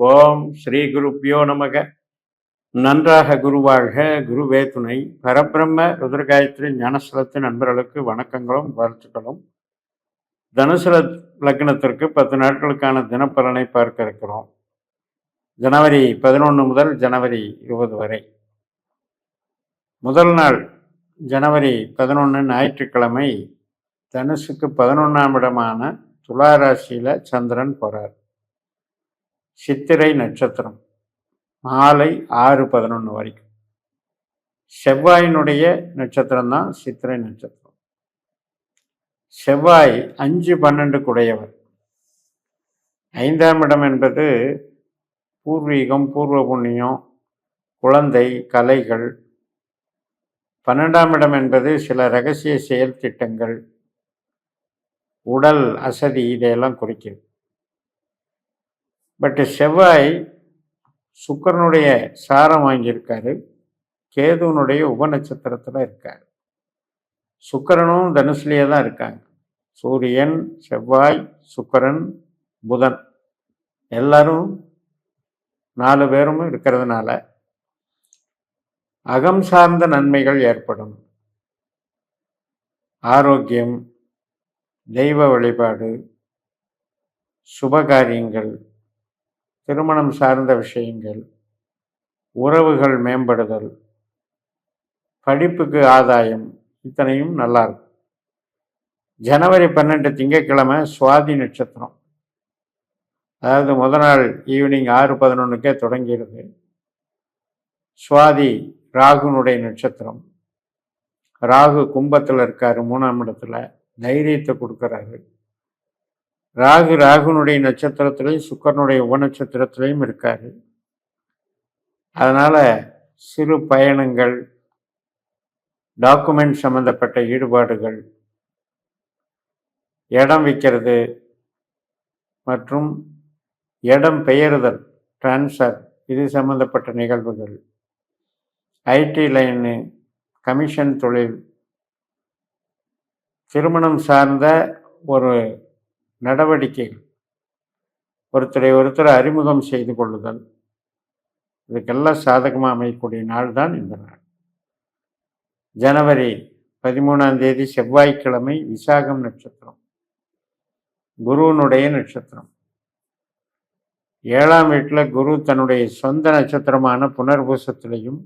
ஓம் ஸ்ரீ குருப்பியோ நமக. நன்றாக குருவாழ்க. குருவே துணை. பரபிரம்ம ருத்ரகாயத்ரி ஞானஸ்தலத்தின் நண்பர்களுக்கு வணக்கங்களும் வாழ்த்துக்களும். தனுசு லக்னத்திற்கு பத்து நாட்களுக்கான தினப்பலனை பார்க்க இருக்கிறோம். ஜனவரி பதினொன்று முதல் ஜனவரி இருபது வரை. முதல் நாள் ஜனவரி பதினொன்று ஞாயிற்றுக்கிழமை தனுசுக்கு பதினொன்றாம் இடமான துலா ராசியில சந்திரன் போறார். சித்திரை நட்சத்திரம் மாலை ஆறு பதினொன்று வரைக்கும். செவ்வாயினுடைய நட்சத்திரம் தான் சித்திரை நட்சத்திரம். செவ்வாய் அஞ்சு பன்னெண்டு குடையவர் ஐந்தாம் இடம் என்பது பூர்வீகம் பூர்வ புண்ணியம் குழந்தை கலைகள். பன்னெண்டாம் இடம் என்பது சில ரகசிய செயல் திட்டங்கள். உடல் அசதி இதையெல்லாம் குறிக்கிறது. பட் செவ்வாய் சுக்கிரனுடைய சாரம் வாங்கியிருக்காரு. கேதுவனுடைய உபநட்சத்திரத்தில் இருக்கார். சுக்கிரனும் தனுசுலேயே தான் இருக்காங்க. சூரியன் செவ்வாய் சுக்கரன் புதன் எல்லாரும் நாலு பேரும் இருக்கிறதுனால அகம் சார்ந்த நன்மைகள் ஏற்படும். ஆரோக்கியம் தெய்வ வழிபாடு சுபகாரியங்கள் திருமணம் சார்ந்த விஷயங்கள் உறவுகள் மேம்படுதல் படிப்புக்கு ஆதாயம் இத்தனையும் நல்லா இருக்கும். ஜனவரி பன்னெண்டு திங்கட்கிழமை சுவாதி நட்சத்திரம். அதாவது முத நாள் ஈவினிங் ஆறு பதினொன்றுக்கே தொடங்கிடுது சுவாதி ராகுனுடைய நட்சத்திரம். ராகு கும்பத்தில் இருக்கார் மூணாம் இடத்துல. தைரியத்தை கொடுக்குறாரு. ராகு ராகுனுடைய நட்சத்திரத்திலையும் சுக்கரனுடைய உபநட்சத்திரத்திலையும் இருக்கார். அதனால் சிறு பயணங்கள் டாக்குமெண்ட் சம்பந்தப்பட்ட ஈடுபாடுகள் இடம் விற்கிறது மற்றும் இடம் பெயருதல் டிரான்ஸ்ஃபர் இது சம்பந்தப்பட்ட நிகழ்வுகள். ஐடி லைனு கமிஷன் தொழில் திருமணம் சார்ந்த ஒரு நடவடிக்கைகள் ஒருத்தரை ஒருத்தர் அறிமுகம் செய்து கொள்ளுதல். இதுக்கெல்லாம் சாதகமாக அமையக்கூடிய நாள் தான் இந்த நாள். ஜனவரி பதிமூணாம் தேதி செவ்வாய்க்கிழமை விசாகம் நட்சத்திரம். குருவனுடைய நட்சத்திரம். ஏழாம் வீட்டில் குரு தன்னுடைய சொந்த நட்சத்திரமான புனர்பூசத்திலையும்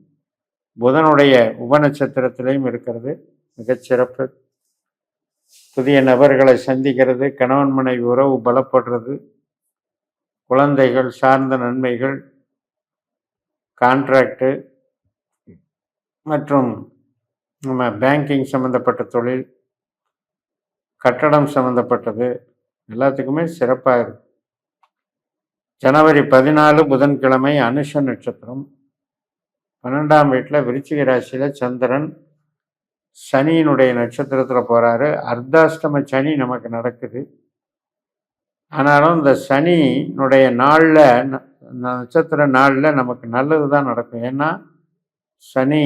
புதனுடைய உபநட்சத்திரத்திலையும் இருக்கிறது. மிகச்சிறப்பு. புதிய நபர்களை சந்திக்கிறது கணவன் மனைவி உறவு பலப்படுறது குழந்தைகள் சார்ந்த நன்மைகள் கான்ட்ராக்டு மற்றும் நம்ம பேங்கிங் சம்மந்தப்பட்ட தொழில் கட்டடம் சம்மந்தப்பட்டது எல்லாத்துக்குமே சிறப்பாக இருக்கு. ஜனவரி பதினாலு புதன்கிழமை அனுஷ நட்சத்திரம். பன்னெண்டாம் வீட்டில் விருச்சிக ராசியில் சந்திரன். சனியினுடைய நட்சத்திரத்தில் போகிறாரு அர்த்தாஷ்டம சனி நமக்கு நடக்குது. ஆனாலும் இந்த சனியினுடைய நாளில் நட்சத்திர நாளில் நமக்கு நல்லது தான் நடக்கும். ஏன்னா சனி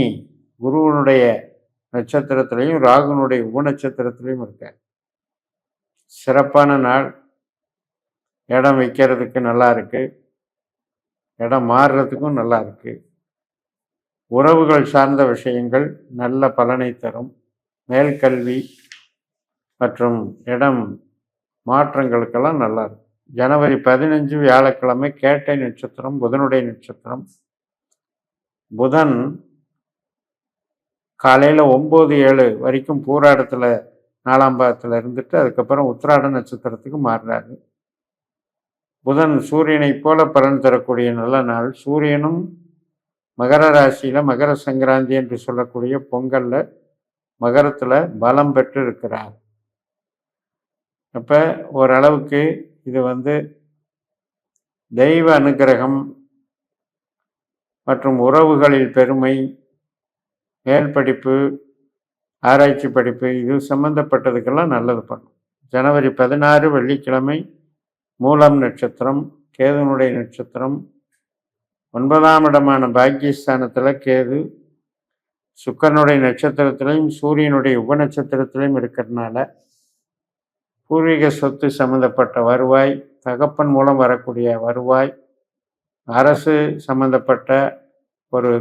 குருவனுடைய நட்சத்திரத்துலேயும் ராகுனுடைய உபநட்சத்திரத்திலையும் இருக்கார். சிறப்பான நாள். இடம் வைக்கிறதுக்கு நல்லா இருக்குது இடம் மாறுறதுக்கும் நல்லா இருக்குது உறவுகள் சார்ந்த விஷயங்கள் நல்ல பலனை தரும். மேல்கல்வி மற்றும் இடம் மாற்றங்களுக்கெல்லாம் நல்லா இருக்கும். ஜனவரி பதினஞ்சு வியாழக்கிழமை கேட்டை நட்சத்திரம் புதனுடைய நட்சத்திரம். புதன் காலையில் ஒம்பது ஏழு வரைக்கும் பூராடத்தில் நாலாம் பாகத்தில் இருந்துட்டு அதுக்கப்புறம் உத்திராட நட்சத்திரத்துக்கு மாறுறாரு. புதன் சூரியனைப் போல பலன் தரக்கூடிய நல்ல நாள். சூரியனும் மகர ராசியில் மகர சங்கராந்தி என்று சொல்லக்கூடிய பொங்கலில் மகரத்தில் பலம் பெற்று இருக்கிறார் அப்போ ஓரளவுக்கு இது வந்து தெய்வ அனுக்கிரகம் மற்றும் உறவுகளில் பெருமை மேல் படிப்பு ஆராய்ச்சி படிப்பு இது சம்பந்தப்பட்டதுக்கெல்லாம் நல்லது பண்ணும். ஜனவரி பதினாறு வெள்ளிக்கிழமை மூலம் நட்சத்திரம் கேதுனுடைய நட்சத்திரம் ஒன்பதாம் இடமான பாக்கியஸ்தானத்தில் கேது சுக்கரனுடைய நட்சத்திரத்திலையும் சூரியனுடைய உபநட்சத்திரத்திலையும் இருக்கிறதுனால பூர்வீக சொத்து சம்பந்தப்பட்ட வருவாய் தகப்பன் மூலம் வரக்கூடிய வருவாய் அரசு சம்பந்தப்பட்ட ஒரு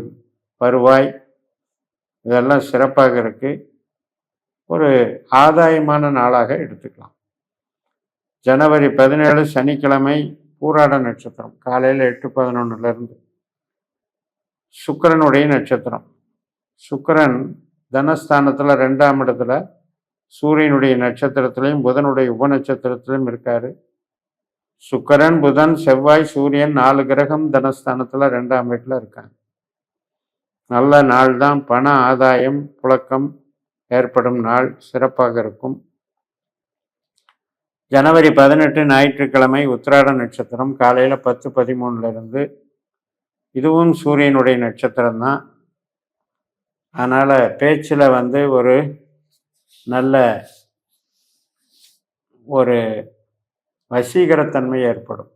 வருவாய் இதெல்லாம் சிறப்பாக இருக்குது ஒரு ஆதாயமான நாளாக எடுத்துக்கலாம். ஜனவரி பதினேழு சனிக்கிழமை பூராட நட்சத்திரம். காலையில் எட்டு பதினொன்னுலேருந்து சுக்கிரனுடைய நட்சத்திரம். சுக்கரன் தனஸ்தானத்தில் ரெண்டாம் இடத்துல சூரியனுடைய நட்சத்திரத்திலையும் புதனுடைய உப நட்சத்திரத்திலையும் சுக்கரன் புதன் செவ்வாய் சூரியன் நாலு கிரகம் தனஸ்தானத்தில் ரெண்டாம் வீட்டில் இருக்காங்க. நல்ல நாள் தான் பண ஆதாயம் புழக்கம் ஏற்படும் நாள். சிறப்பாக இருக்கும். ஜனவரி பதினெட்டு ஞாயிற்றுக்கிழமை உத்திராட நட்சத்திரம். காலையில் பத்து பதிமூணுலேருந்து இதுவும் சூரியனுடைய நட்சத்திரம் தான் அதனால் பேச்சில் வந்து ஒரு நல்ல ஒரு வசீகரத்தன்மை ஏற்படும்.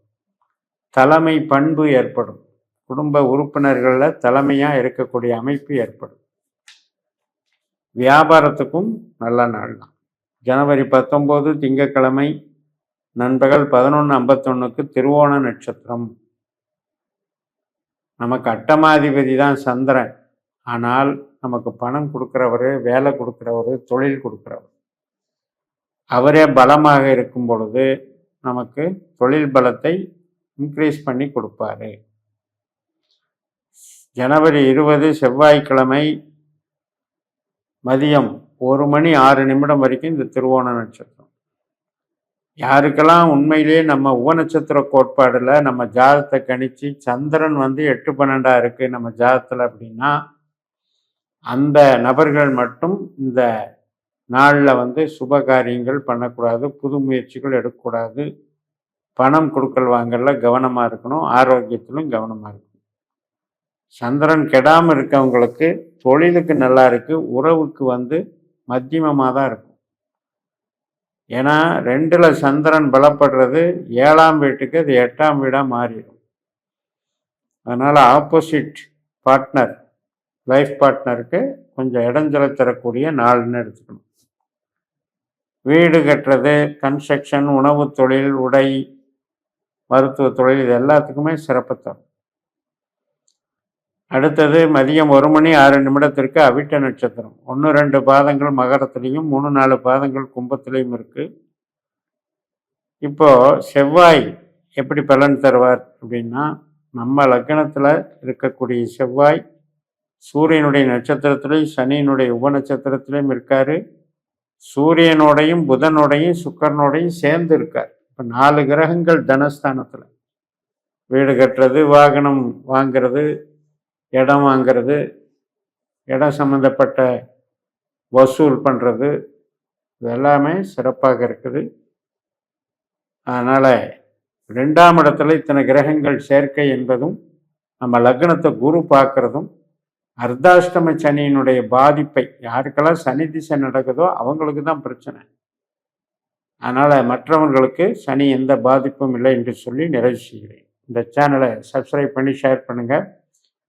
தலைமை பண்பு ஏற்படும். குடும்ப உறுப்பினர்களில் தலைமையாக இருக்கக்கூடிய அமைப்பு ஏற்படும். வியாபாரத்துக்கும் நல்ல நாள் தான் ஜனவரி பத்தொம்போது திங்கட்கிழமை நண்பகல் பதினொன்று ஐம்பத்தொன்னுக்கு திருவோண நட்சத்திரம். நமக்கு அட்டமாதிபதி தான் சந்திரன். ஆனால் நமக்கு பணம் கொடுக்குறவர் வேலை கொடுக்குறவர் தொழில் கொடுக்குறவர். அவரே பலமாக இருக்கும் பொழுது நமக்கு தொழில் பலத்தை இன்க்ரீஸ் பண்ணி கொடுப்பாரு. ஜனவரி இருபது செவ்வாய்க்கிழமை மதியம் ஒரு மணி ஆறு நிமிடம் வரைக்கும் இந்த திருவோண நட்சத்திரம். யாருக்கெல்லாம் உண்மையிலேயே நம்ம உபநட்சத்திர கோட்பாடில் நம்ம ஜாதத்தை கணிச்சு சந்திரன் வந்து எட்டு பன்னெண்டாக இருக்குது நம்ம ஜாதத்தில் அப்படின்னா அந்த நபர்கள் மட்டும் இந்த நாளில் வந்து சுப காரியங்கள் பண்ணக்கூடாது புது முயற்சிகள் எடுக்கக்கூடாது. பணம் கொடுக்கல் வாங்கல கவனமாக இருக்கணும் ஆரோக்கியத்திலும் கவனமாக இருக்கணும். சந்திரன் கெடாமல் இருக்கவங்களுக்கு தொழிலுக்கு நல்லா இருக்குது உறவுக்கு வந்து மத்தியமமாக தான் இருக்கும். ஏன்னா ரெண்டில் சந்திரன் பலப்படுறது ஏழாம் வீட்டுக்கு அது எட்டாம் வீடாக மாறிடும். அதனால் ஆப்போசிட் பார்ட்னர் லைஃப் பார்ட்னருக்கு கொஞ்சம் இடஞ்சலை தரக்கூடிய நாள்னு எடுத்துக்கணும். வீடு கட்டுறது கன்ஸ்ட்ரக்ஷன் உணவு தொழில் உடை மருத்துவ தொழில் இது எல்லாத்துக்குமே சிறப்பு தரும். அடுத்தது மதியம் ஒரு மணி ஆறு நிமிடத்திற்கு அவிட்ட நட்சத்திரம். ஒன்று ரெண்டு பாதங்கள் மகரத்துலேயும் மூணு நாலு பாதங்கள் கும்பத்திலையும் இருக்குது இப்போது செவ்வாய் எப்படி பலன் தருவார் அப்படின்னா நம்ம லக்னத்தில் இருக்கக்கூடிய செவ்வாய் சூரியனுடைய நட்சத்திரத்திலையும் சனியினுடைய உப நட்சத்திரத்திலையும் இருக்கார். சூரியனோடையும் புதனோடையும் சுக்கரனோடையும் சேர்ந்து இருக்கார். இப்போ நாலு கிரகங்கள் தனஸ்தானத்தில். வீடு கட்டுறது வாகனம் வாங்கிறது இடம் வாங்கிறது இடம் சம்மந்தப்பட்ட வசூல் பண்ணுறது இதெல்லாமே சிறப்பாக இருக்குது. அதனால் ரெண்டாம் இடத்துல இத்தனை கிரகங்கள் சேர்க்கை என்பதும் நம்ம லக்னத்தை குரு பார்க்கறதும் அர்த்தாஷ்டம சனியினுடைய பாதிப்பை யாருக்கெல்லாம் சனி திசை நடக்குதோ அவங்களுக்கு தான் பிரச்சனை. அதனால் மற்றவர்களுக்கு சனி எந்த பாதிப்பும் இல்லை என்று சொல்லி நிறைவு செய்கிறேன். இந்த சேனலை சப்ஸ்கிரைப் பண்ணி ஷேர் பண்ணுங்கள்